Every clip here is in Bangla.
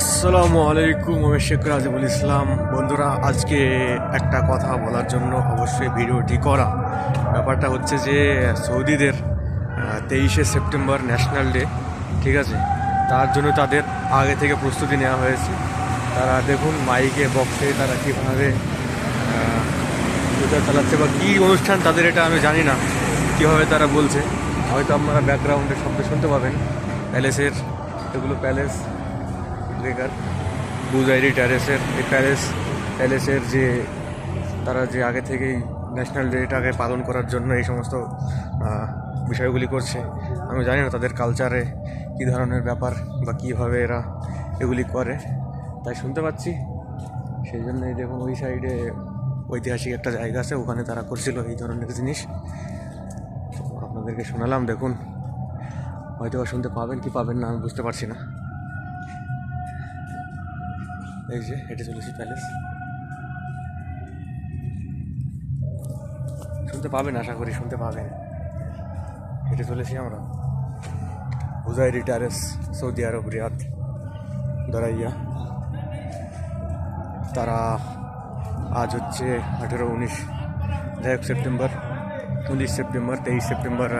আসসালামু আলাইকুম, আমি শেখ রাজিবুল ইসলাম। বন্ধুরা, আজকে একটা কথা বলার জন্য অবশ্যই ভিডিওটি করা। ব্যাপারটা হচ্ছে যে, সৌদিদের তেইশে সেপ্টেম্বর ন্যাশনাল ডে, ঠিক আছে? তার জন্য তাদের আগে থেকে প্রস্তুতি নেওয়া হয়েছে। তারা দেখুন, মাইকে, বক্সে তারা কীভাবে প্রচার চালাচ্ছে বা কী অনুষ্ঠান তাদের এটা আমি জানি না, কীভাবে তারা বলছে। হয়তো আপনারা ব্যাকগ্রাউন্ডে শব্দ শুনতে পাবেন। প্যালেসের এগুলো প্যালেস ব্রেকার বুজাইরি ট্যারেসের, এই প্যালেস প্যালেসের যে তারা যে আগে থেকেই ন্যাশনাল ডেটাকে পালন করার জন্য এই সমস্ত বিষয়গুলি করছে, আমি জানি না তাদের কালচারে কী ধরনের ব্যাপার বা কীভাবে এরা এগুলি করে, তাই শুনতে পাচ্ছি। সেই জন্যই দেখুন ওই সাইডে ঐতিহাসিক একটা জায়গা আছে, ওখানে তারা করছিল এই ধরনের জিনিস। আপনাদেরকে শোনালাম, দেখুন হয়তো শুনতে পাবেন কি পাবেন না, আমি বুঝতে পারছি না। এই যে হেঁটে চলেছি প্যালেস শুনতে পাবেন, আশা করি শুনতে পাবেন। হেঁটে চলেছি আমরা। হুজাইরি ট্যারেস সৌদি আরব, রিয়াদ, দরাইয়া। তারা আজ হচ্ছে আঠেরো উনিশ হোক, সেপ্টেম্বর, উনিশ সেপ্টেম্বর, তেইশ সেপ্টেম্বর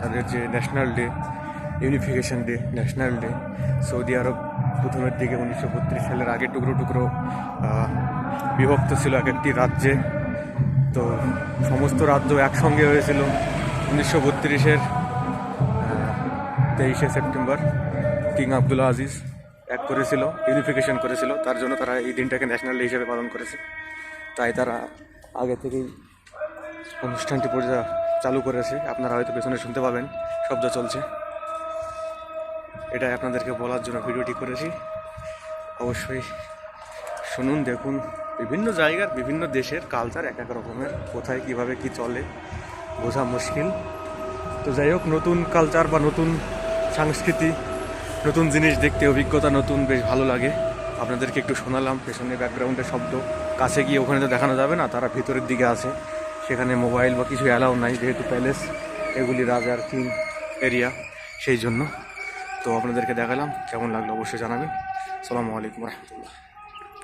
তাদের যে national day unification day national day Saudi আরব প্রথমের দিকে উনিশশো বত্রিশ সালের আগে টুকরো টুকরো বিভক্ত ছিল এক একটি রাজ্যে। তো সমস্ত রাজ্য একসঙ্গে হয়েছিল উনিশশো বত্রিশের তেইশে সেপ্টেম্বর। কিং আবদুল আজিজ এক করেছিল ইউনিফিকেশন করেছিল। তার জন্য তারা এই দিনটাকে ন্যাশনাল ডে হিসেবে পালন করেছে। তাই তারা আগে থেকেই অনুষ্ঠানটি পর্যা চালু করেছে। আপনারা হয়তো পেছনে শুনতে পাবেন, শব্দ চলছে। এটাই আপনাদেরকে বলার জন্য ভিডিওটি করেছি। অবশ্যই শুনুন, দেখুন বিভিন্ন জায়গার, বিভিন্ন দেশের কালচার এক এক রকমের, কোথায় কীভাবে কি চলে, বোঝা মুশকিল। তো যাই হোক, নতুন কালচার বা নতুন সংস্কৃতি, নতুন জিনিস দেখতে, অভিজ্ঞতা নতুন, বেশ ভালো লাগে। আপনাদেরকে একটু শোনালাম, পেছনে ব্যাকগ্রাউন্ডের শব্দ। কাছে গিয়ে ওখানে তো দেখানো যাবে না, তারা ভিতরের দিকে আছে। সেখানে মোবাইল বা কিছু অ্যালাউ নাই, যেহেতু প্যালেস এগুলি রাজার কিং এরিয়া সেই জন্য। তো আপনাদেরকে দেখালাম। কেমন লাগল অবশ্যই জানাবেন। সালামু আলাইকুম রহমতুল্লাহ।